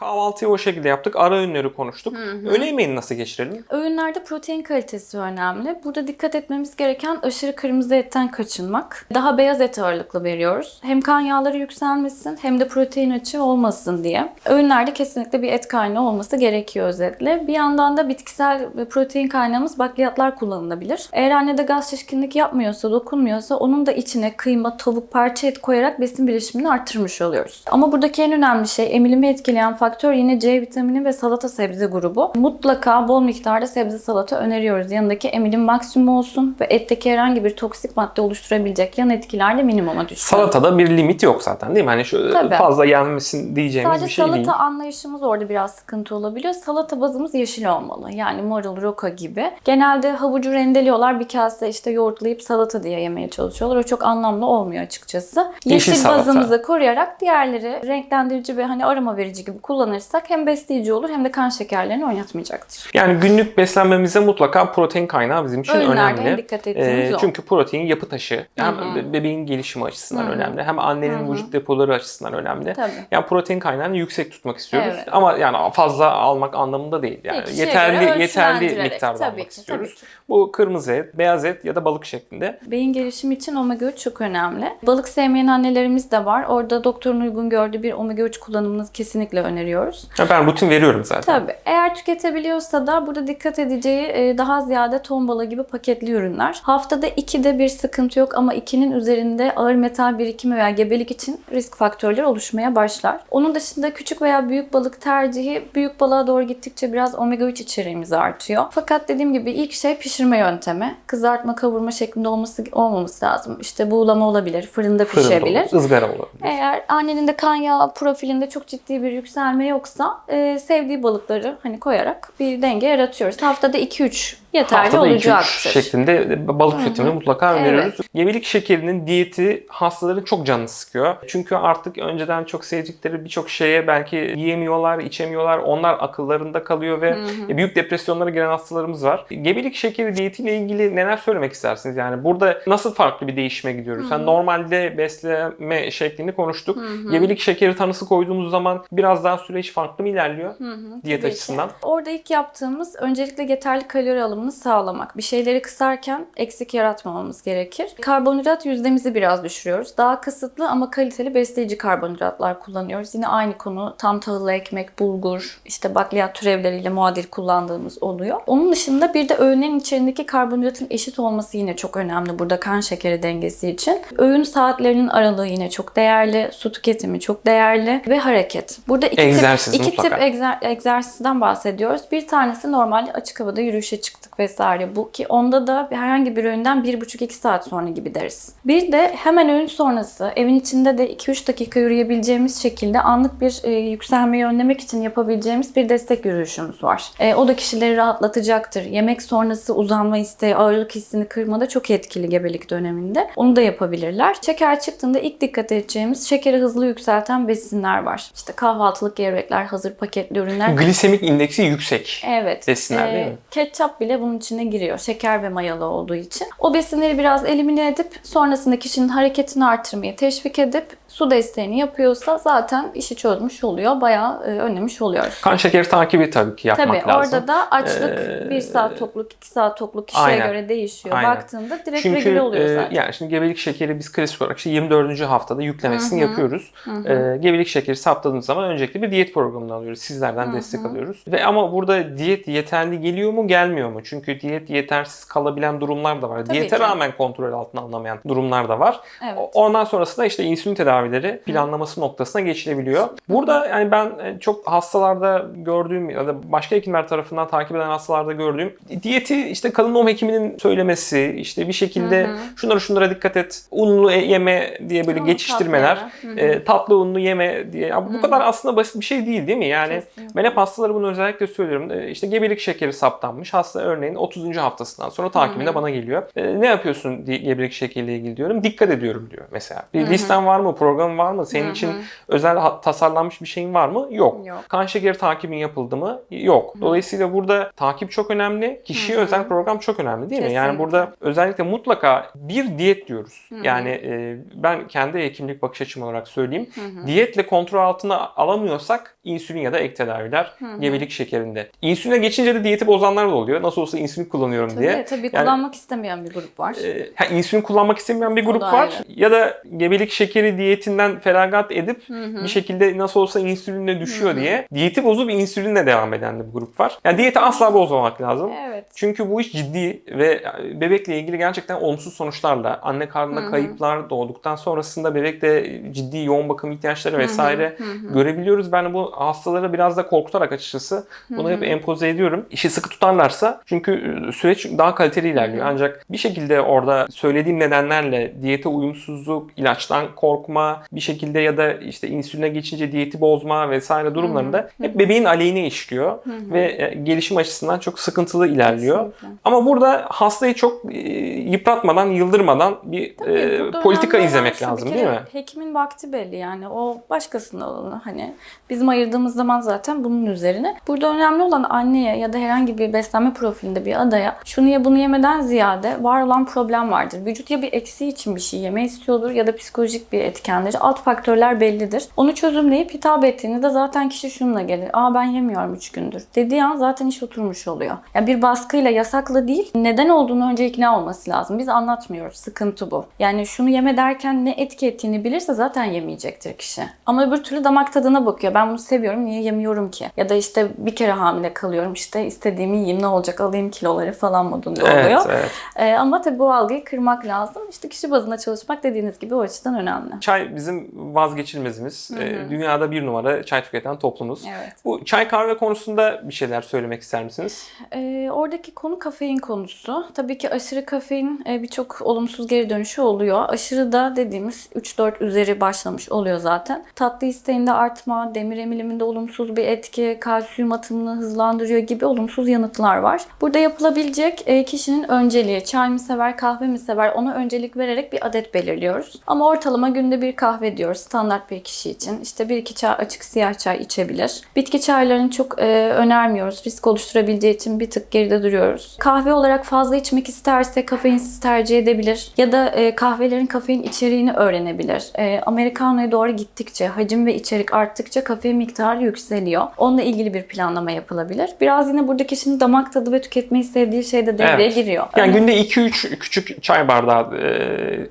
Kahvaltıyı o şekilde yaptık. Ara öğünleri konuştuk. Öğle yemeğini nasıl geçirelim? Öğünlerde protein kalitesi önemli. Burada dikkat etmemiz gereken aşırı kırmızı etten kaçınmak. Daha beyaz et ağırlıklı veriyoruz. Hem kan yağları yükselmesin hem de protein açığı olmasın diye. Öğünlerde kesinlikle bir et kaynağı olması gerekiyor özetle. Bir yandan da bitkisel protein kaynağımız bakliyatlar kullanılabilir. Eğer annede gaz şişkinlik yapmıyorsa, dokunmuyorsa onun da içine kıyma, tavuk, parça et koyarak besin bileşimini arttırmış oluyoruz. Ama buradaki en önemli şey emilimi etkileyen faktör yine C vitamini ve salata sebze grubu. Mutlaka bol miktarda sebze salata öneriyoruz. Yanındaki emilim maksimum olsun ve etteki herhangi bir toksik madde oluşturabilecek yan etkiler de minimuma düşsün. Salatada bir limit yok zaten değil mi? Hani şu Tabii. fazla gelmesin diyeceğimiz Sadece bir şey salata değil. anlayışımız orada biraz sıkıntı olabiliyor. Salata bazımız yeşil olmalı. Yani marul, roka gibi. Genelde havucu rendeliyorlar. Bir kase işte yoğurtlayıp salata diye yemeye çalışıyorlar. O çok anlamlı olmuyor açıkçası. Yeşil Yeşil, salata. bazımızı koruyarak diğerleri renklendirici ve hani aroma verici gibi kullanırsak hem besleyici olur hem de kan şekerlerini oynatmayacaktır. Yani günlük beslenmemize mutlaka protein kaynağı bizim için Öğünlerde önemli. dikkat ettiğimiz Ee, o. çünkü protein yapı taşı. Hem Hı hı. be- bebeğin gelişimi açısından Hı hı. önemli. Hem annenin Hı hı. vücut depoları açısından önemli. Tabii. Yani protein kaynağını yüksek tutmak istiyoruz. Evet. Ama yani fazla almak anlamında değil. Yani göre yeterli yeterli ölçülendirerek, miktarda almak ki, istiyoruz. ki. Bu kırmızı et, beyaz et ya da balık şeklinde. Beyin gelişimi için omega 3 çok önemli. Balık sevmeyen annelerimiz de var. Orada doktorun uygun gördüğü bir omega 3 kullanımını kesinlikle öneriyoruz. Ya Ben rutin veriyorum zaten. Tabii. Eğer tüketebiliyorsa da burada dikkat edeceği e, daha ziyade ton balığı gibi paketli ürünler. Haftada 2'de bir sıkıntı yok ama 2'nin üzerinde ağır metal birikimi veya gebelik için risk faktörleri oluşmaya başlar. Onun dışında küçük veya büyük balık tercihi büyük balığa doğru gittikçe biraz omega 3 içeriğimiz artıyor. Fakat dediğim gibi ilk şey pişirme yöntemi. Kızartma, kavurma şeklinde olması olmaması lazım. İşte buğulama olabilir, fırında Fırında pişebilir. olur, ızgara olur. Eğer annenin de kan yağı profilinde çok ciddi bir yükselme yoksa e, sevdiği balıkları hani koyarak bir denge yaratıyoruz. Haftada 2-3 yeterli Haftada 2-3 olacaktır. şeklinde balık tüketimini mutlaka Evet. öneriyoruz. Gebelik şekerinin diyeti hastaların çok canını sıkıyor. Çünkü artık önceden çok sevdikleri birçok şeye belki yiyemiyorlar, içemiyorlar. Onlar akıllarında kalıyor ve büyük depresyonlara giren hastalarımız var. Gebelik şekeri diyetiyle ilgili neler söylemek istersiniz? Yani burada nasıl farklı bir değişime gidiyoruz? Yani normalde besleme şeklini konuştuk. Gebelik şekeri tanısı koyduğumuz zaman biraz daha süreç farklı mı ilerliyor? Diyet Tabii ki. açısından. Orada ilk yaptığımız öncelikle yeterli kalori alımını sağlamak. Bir şeyleri kısarken eksik yaratmamamız gerekir. Karbonhidrat yüzdemizi biraz düşürüyoruz. Daha kısıtlı ama kaliteli besleyici karbonhidratlar kullanıyoruz. Yine aynı konu tam tahıllı ekmek, bulgur, işte bakliyat türevleriyle muadil kullandığımız oluyor. Onun dışında bir de öğünlerin içerisindeki karbonhidratın eşit olması yine çok önemli burada kan şekeri dengesi için. Öğün saatlerinin aralığı yine çok değerli, su tüketimi çok değerli ve hareket. Burada iki Egzersiz tip, iki mutlaka. tip egzer, egzersizden bahsediyoruz. Bir tanesi normal açık havada yürüyüşe çıktık vesaire bu ki onda da herhangi bir öğünden 1,5-2 saat sonra gibi deriz. Bir de hemen öğün sonrası evin içinde de 2-3 dakika yürüyebileceğimiz şekilde anlık bir e, yükselmeyi önlemek için yapabileceğimiz bir destek yürüyüşümüz var. E, o da kişileri rahatlatacaktır. Yemek sonrası uzanma isteği, ağırlık hissini kırmada çok etkili gebelik döneminde. Onu da yapabilirler. Şeker çıktığında ilk dikkat edeceğimiz şekeri hızlı yükselten besinler var. İşte kahvaltılık gevrekler, hazır paketli ürünler. Glisemik indeksi yüksek. Evet. Besinler değil mi? Ketçap bile bunun içine giriyor. Şeker ve mayalı olduğu için. O besinleri biraz elimine edip sonrasında kişinin hareketini artırmayı teşvik edip su desteğini yapıyorsa zaten işi çözmüş oluyor. Bayağı e, önlemiş oluyoruz. Kan şekeri takibi tabii ki yapmak Tabii lazım. orada da açlık Ee, 1 saat tokluk, 2 saat tokluk kişiye aynen. göre değişiyor. Aynen. Baktığında direkt Çünkü regüle oluyor e, zaten. yani şimdi gebelik şekeri biz klasik olarak işte 24. haftada yüklemesini Hı hı. yapıyoruz. E, gebelik şekeri saptadığımız zaman öncelikle bir diyet programını alıyoruz. Sizlerden Hı destek alıyoruz. Ve ama burada diyet yeterli geliyor mu gelmiyor mu? Çünkü diyet yetersiz kalabilen durumlar da var. Tabii Diyete ki. rağmen kontrol altına alınamayan durumlar da var. Evet. Ondan sonrasında işte insülin tedavileri planlaması noktasına geçilebiliyor. Burada yani ben e, çok hastalarda gördüğüm ya da başka hekimler tarafından takip eden hastalarda gördüğüm diyeti işte kadın doğum hekiminin söylemesi işte bir şekilde şunlara şunlara dikkat et unlu e- yeme diye böyle Hı, geçiştirmeler tatlı. Hı hı. e, tatlı unlu yeme diye Ya bu kadar aslında basit bir şey değil değil mi? Yani Kesinlikle. ben hep hastalara bunu özellikle söylüyorum. E, işte gebelik şekeri saptanmış. Hasta örneğin 30. haftasından sonra takibinde bana geliyor. E, ne yapıyorsun diye gebelik şekeriyle ilgili diyorum. Dikkat ediyorum diyor mesela. Bir listen var mı? Programın var mı? Senin için özel tasarlanmış bir şeyin var mı? Yok. Yok. Kan şekeri takibin yapıldı mı? Yok. Dolayısıyla burada takip çok önemli. Kişiye özel program çok önemli değil mi? Yani burada özellikle mutlaka bir diyet diyoruz. Yani e, ben kendi hekimlik bakış açım olarak söyleyeyim. Diyetle kontrol altına alamıyorsak insülin ya da ek tedaviler gebelik şekerinde. İnsüline geçince de diyeti bozanlar da oluyor. Nasıl olsa insülin kullanıyorum Tabii diye. tabii Yani- kullanmak istemeyen bir grup var. e, ha, insülin kullanmak istemeyen bir grup var. ayrı. Ya da gebelik şekeri diyetinden feragat edip bir şekilde nasıl olsa insülinle düşüyor diye diyeti bozup insülinle devam eden de bir grup var. Yani diyeti asla bozmamak lazım. Evet. Çünkü bu iş ciddi ve bebekle ilgili gerçekten olumsuz sonuçlarla anne karnında kayıplar doğduktan sonrasında bebekte ciddi yoğun bakım ihtiyaçları vesaire görebiliyoruz. Ben bu hastaları biraz da korkutarak açıkçası bunu hep empoze ediyorum. İşi sıkı tutarlarsa çünkü süreç daha kaliteli ilerliyor. Ancak bir şekilde orada söylediğim nedenlerle diyete uyumsuzluk, ilaçtan korkma, bir şekilde ya da işte insüline geçince diyeti bozma vesaire durumlarında hep bebeğin aleyhine işliyor ve e, gelişim açısından çok sıkıntılı ilerliyor. Kesinlikle. Ama burada hastayı çok e, yıpratmadan, yıldırmadan bir Tabii, e, politika izlemek bir lazım kere değil mi? Hekimin vakti belli yani. O başkasının alanı hani. Bizim ayırdığımız zaman zaten bunun üzerine. Burada önemli olan anneye ya da herhangi bir beslenme profilinde bir adaya şunu ye bunu yemeden ziyade var olan problem vardır. Vücut ya bir eksiği için bir şey yeme istiyordur ya da psikolojik bir etkenleri. Alt faktörler bellidir. Onu çözümleyip hitap ettiğinizde zaten kişi şununla gelir. Aa ben yemiyorum 3 gündür. Dediği an zaten iş oturmuş oluyor. Yani bir baskıyla yasakla değil neden olduğunu önce ikna olması lazım. Biz anlatmıyoruz. Sıkıntı bu. Yani şunu yeme derken ne etki ettiğini bilirse zaten yemeyecektir kişi. Ama öbür türlü damak tadına bakıyor. Ben bunu seviyorum niye yemiyorum ki? Ya da işte bir kere hamile kalıyorum işte istediğimi yiyeyim ne olacak alayım kiloları falan modunda oluyor. Evet, evet. Ee, ama tabii bu algıyı kırmak lazım. İşte kişi bazında çalışmak dediğiniz gibi o açıdan önemli. Çay bizim vazgeçilmezimiz. E, dünyada bir numara çay tüketen toplumuz. Evet. Bu çay kahve konusunda bir şeyler söylemek ister misiniz? Ee, oradaki konu kafein konusu. Tabii ki aşırı kafein e, birçok olumsuz geri dönüşü oluyor. Aşırı da dediğimiz 3-4 üzeri başlamış oluyor zaten. Tatlı isteğinde artma, demir emiliminde olumsuz bir etki, kalsiyum atımını hızlandırıyor gibi olumsuz yanıtlar var. Burada yapılabilecek e, kişinin önceliği. Çay mı sever, kahve mi sever ona öncelik vererek bir adet belirliyoruz. Ama ortalama günde bir kahve diyoruz standart bir kişi için. İşte bir iki çay açık siyah çay içebilir. Bitki çaylarını çok e, önermiyoruz. Risk oluşturabileceği için bir tık geride duruyoruz. Kahve olarak fazla içmek isterse kafeinsiz tercih edebilir. Ya da e, kahvelerin kafein içeriğini öğrenebilir. E, Americano'ya doğru gittikçe, hacim ve içerik arttıkça kafein miktarı yükseliyor. Onunla ilgili bir planlama yapılabilir. Biraz yine burada kişinin damak tadı ve tüketmeyi sevdiği şey de devreye Evet. giriyor. Yani Örneğin günde 2-3 küçük çay bardağı e,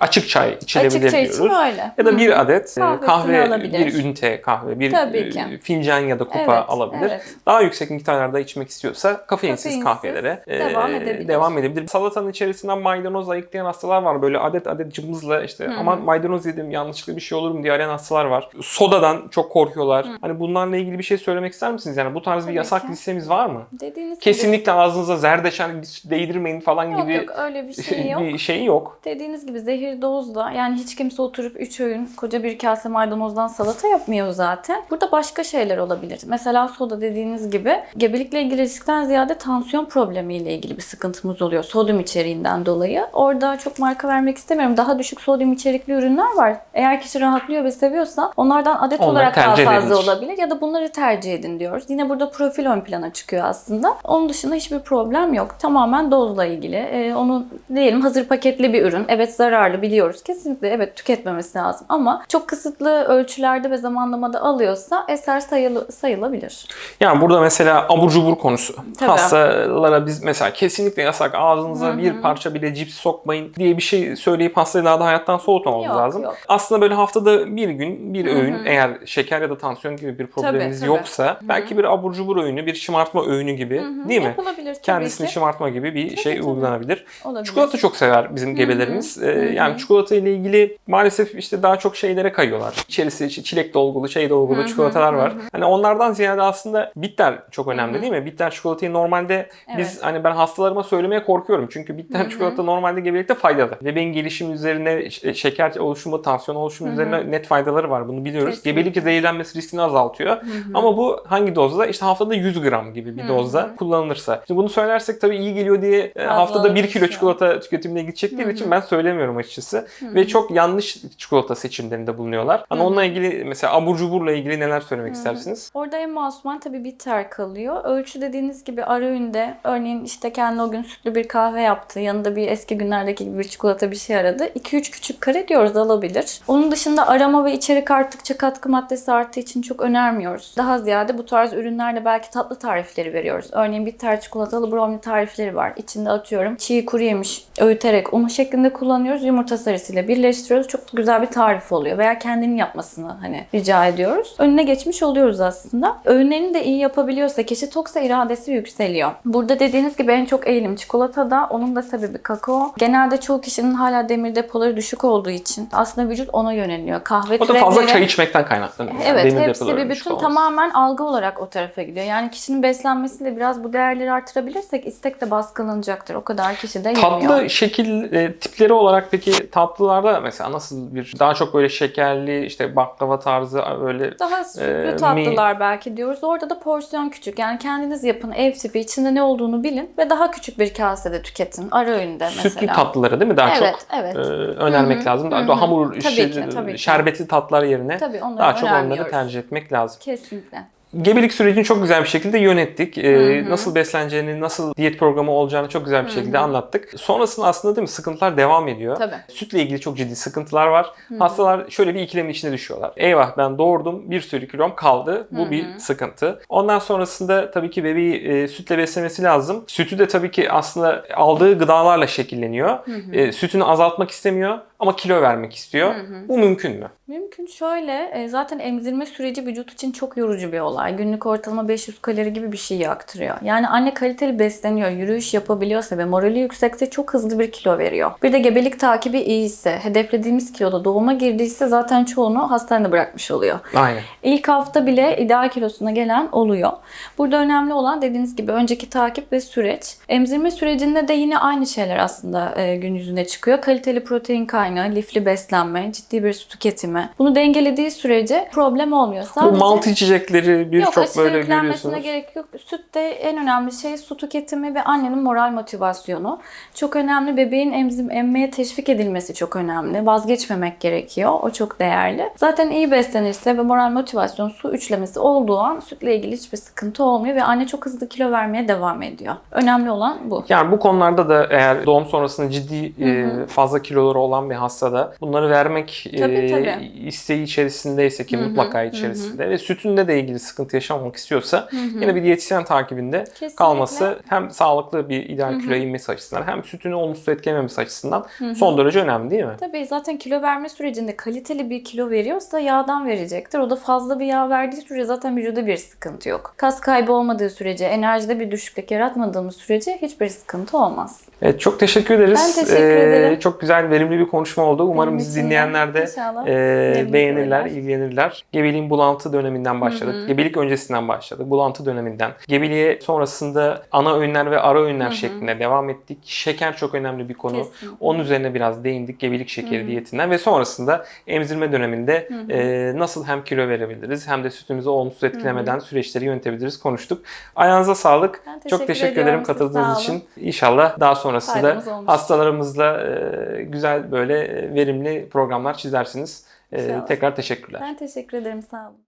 açık çay içilebilir açık çay için diyoruz. öyle. Ya da bir adet e, Kahvesini kahve, alabilir. bir ünite kahve, bir Tabii e, ki. fincan ya da kupa Evet, alabilir. evet. Daha yüksek miktarlarda içmek istiyorsa kafeinsiz, Kafeinsiz kahvelere e, devam edebilir. devam edebilir. Salatanın içerisinden maydanoz ayıklayan hastalar var. Böyle adet adet cımbızla işte aman maydanoz yedim yanlışlıkla bir şey olur mu diye arayan hastalar var. Sodadan çok korkuyorlar. Hani bunlarla ilgili bir şey söylemek ister misiniz? Yani bu tarz bir Tabii yasak ki. listemiz var mı? Dediğiniz gibi Kesinlikle ağzınıza zerdeçal değdirmeyin falan yok gibi yok öyle bir şey yok. bir şey yok. Dediğiniz gibi zehir dozda yani hiç kimse oturup 3 öğün koca bir kase maydanozdan salata yapmıyor zaten. Burada başka şeyler olabilir. Mesela soda dediğiniz gibi gebelikle ilgili riskten ziyade tansiyon problemiyle ilgili bir sıkıntımız oluyor. Sodyum içeriğinden dolayı. Orada çok marka vermek istemiyorum. Daha düşük sodyum içerikli ürünler var. Eğer kişi rahatlıyor ve seviyorsa onlardan adet Onlar olarak daha fazla edilir. olabilir ya da bunları tercih edin diyoruz. Yine burada profil ön plana çıkıyor aslında. Onun dışında hiçbir problem yok. Tamamen dozla ilgili. Ee, onu diyelim hazır paketli bir ürün. Evet zararlı biliyoruz. Kesinlikle evet tüketmemesi lazım. Ama çok kısıtlı ölçülerde ve zamanlamada alıyorsa eser sayılı, sayılabilir. Yani burada mesela abur cubur konusu. Tabii. Hastalara biz mesela kesinlikle yasak ağzınıza bir parça bile cips sokmayın diye bir şey söyleyip hastayı daha da hayattan soğutmamamız Yok, lazım. yok. Aslında böyle haftada bir gün bir öğün eğer şeker ya da tansiyon gibi bir probleminiz tabii. yoksa belki bir abur cubur öğünü, bir şımartma öğünü gibi değil mi? Yapılabilir tabii Kendisini ki. şımartma gibi bir şey tabii. uygulanabilir. Olabilir. Çikolata çok sever bizim gebelerimiz. Ee, yani çikolata ile ilgili maalesef işte daha çok şeylere kayıyorlar. İçerisi çi- çilek dolgulu, şey dolgulu çikolatalar var. Hani onlardan ziyade aslında bitter çok önemli değil mi? Bitter çikolatayı normalde biz Evet. hani ben hastalarıma söylemeye korkuyorum. Çünkü bitter çikolata normalde gebelikte faydalı. Bebeğin gelişimi üzerine ş- şeker oluşumu, tansiyon oluşumu üzerine net faydaları var. Bunu biliyoruz. Kesinlikle. Gebelik zehirlenmesi riskini azaltıyor. Ama bu hangi dozda? İşte haftada 100 gram gibi bir dozda kullanılırsa. Şimdi bunu söylersek tabii iyi geliyor diye e, Fazla haftada 1 kilo çikolata tüketimine gidecekleri için ben söylemiyorum açıkçası. Ve çok yanlış çikolata seçimlerinde bulunuyorlar. Hani onunla ilgili mesela abur cuburla ilgili neler söylemek istersiniz? Orada en masuman tabii bitter kalıyor. Ölçü dediğiniz gibi ara öğünde örneğin işte kendi o gün sütlü bir kahve yaptı. Yanında bir eski günlerdeki gibi bir çikolata bir şey aradı. 2-3 küçük kare diyoruz alabilir. Onun dışında arama ve içerik arttıkça katkı maddesi arttığı için çok önermiyoruz. Daha ziyade bu tarz ürünlerde belki tatlı tarifleri veriyoruz. Örneğin bitter çikolatalı brownie tarifleri var. İçinde atıyorum çiğ kuru yemiş öğüterek un şeklinde kullanıyoruz. Yumurta sarısıyla birleştiriyoruz. Çok güzel bir tarif oluyor. Veya kendinin yapmasını hani rica ediyoruz. Önüne geçmiş oluyoruz aslında. Öğünlerini de iyi yapabiliyorsa kişi toksa iradesi yükseliyor. Burada dediğiniz gibi en çok eğilim çikolatada. Onun da sebebi kakao. Genelde çoğu kişinin hala demir depoları düşük olduğu için aslında vücut ona yöneliyor. Kahve O da fazla türevleri- çay içmekten kaynaklanıyor. Yani Evet, demir hepsi depoları bir bütün olması. tamamen algı olarak o tarafa gidiyor. Yani kişinin beslenmesiyle biraz bu değerleri artırabilirsek istek de baskılanacaktır. O kadar kişi de yemiyor. Tatlı şekil e, tipleri olarak peki tatlılarda mesela nasıl bir daha çok böyle şekerli işte baklava tarzı öyle Daha sütlü Ee, tatlılar belki diyoruz. Orada da porsiyon küçük. Yani kendiniz yapın ev tipi içinde ne olduğunu bilin ve daha küçük bir kasede tüketin. Ara öğünde mesela. sütlü tatlıları değil mi daha Evet, çok evet. e, önermek Hı hı, lazım. Daha, hı daha hı. hamur Tabii şe- ki, tabii şerbetli tatlar yerine Tabii daha çok onları tercih etmek lazım. Kesinlikle. Gebelik sürecini çok güzel bir şekilde yönettik. Ee, Hı hı. Nasıl besleneceğini, nasıl diyet programı olacağını çok güzel bir şekilde anlattık. Sonrasında aslında değil mi sıkıntılar devam ediyor. Tabii. Sütle ilgili çok ciddi sıkıntılar var. Hastalar şöyle bir ikilemin içine düşüyorlar. Eyvah ben doğurdum bir sürü kilom kaldı. Bu bir sıkıntı. Ondan sonrasında tabii ki bebeği e, sütle beslemesi lazım. Sütü de tabii ki aslında aldığı gıdalarla şekilleniyor. E, sütünü azaltmak istemiyor ama kilo vermek istiyor. Bu mümkün mü? Mümkün şöyle, e, zaten emzirme süreci vücut için çok yorucu bir olay. Günlük ortalama 500 kalori gibi bir şey yaktırıyor. Yani anne kaliteli besleniyor, yürüyüş yapabiliyorsa ve morali yüksekse çok hızlı bir kilo veriyor. Bir de gebelik takibi iyiyse, hedeflediğimiz kiloda doğuma girdiyse zaten çoğunu hastanede bırakmış oluyor. Aynen. İlk hafta bile ideal kilosuna gelen oluyor. Burada önemli olan dediğiniz gibi önceki takip ve süreç. Emzirme sürecinde de yine aynı şeyler aslında e, gün yüzüne çıkıyor. Kaliteli protein kaynağı, lifli beslenme, ciddi bir su tüketimi. Bunu dengelediği sürece problem olmuyor. Bu Sadece malt içecekleri birçok böyle görüyorsunuz. gerek yok. Sütte en önemli şey su tüketimi ve annenin moral motivasyonu. Çok önemli. Bebeğin emzim, emmeye teşvik edilmesi çok önemli. Vazgeçmemek gerekiyor. O çok değerli. Zaten iyi beslenirse ve moral motivasyon su üçlemesi olduğu an sütle ilgili hiçbir sıkıntı olmuyor ve anne çok hızlı kilo vermeye devam ediyor. Önemli olan bu. Yani bu konularda da eğer doğum sonrasında ciddi e, fazla kiloları olan bir hastada bunları vermek e, Tabii, tabii. isteği içerisindeyse ki mutlaka içerisinde ve sütünde de ilgili sıkıntı yaşamamak istiyorsa yine bir diyetisyen takibinde Kesinlikle. kalması hem sağlıklı bir ideal kiloya inmesi açısından hem sütünü olumsuz etkilememesi açısından son derece önemli değil mi? Tabii zaten kilo verme sürecinde kaliteli bir kilo veriyorsa yağdan verecektir. O da fazla bir yağ verdiği sürece zaten vücuda bir sıkıntı yok. Kas kaybı olmadığı sürece, enerjide bir düşüklük yaratmadığımız sürece hiçbir sıkıntı olmaz. Evet çok teşekkür ederiz. Ben teşekkür Ee, ederim. Çok güzel, verimli bir konuşma oldu. Umarım Benim bizi dinleyenler de İnşallah e, beğenirler, kalırlar. ilgilenirler. Gebeliğin bulantı döneminden başladık. Gebelik öncesinden başladık. Bulantı döneminden. Gebeliğe sonrasında ana öğünler ve ara öğünler şeklinde devam ettik. Şeker çok önemli bir konu. Kesinlikle. Onun üzerine biraz değindik. Gebelik şekeri diyetinden ve sonrasında emzirme döneminde e, nasıl hem kilo verebiliriz hem de sütümüzü olumsuz etkilemeden süreçleri yönetebiliriz konuştuk. Ayağınıza sağlık. Ben teşekkür çok teşekkür ederim katıldığınız için. İnşallah daha sonrasında hastalarımızla e, güzel böyle verimli programlar çizersiniz. E, İnşallah. tekrar teşekkürler. Ben teşekkür ederim. Sağ olun.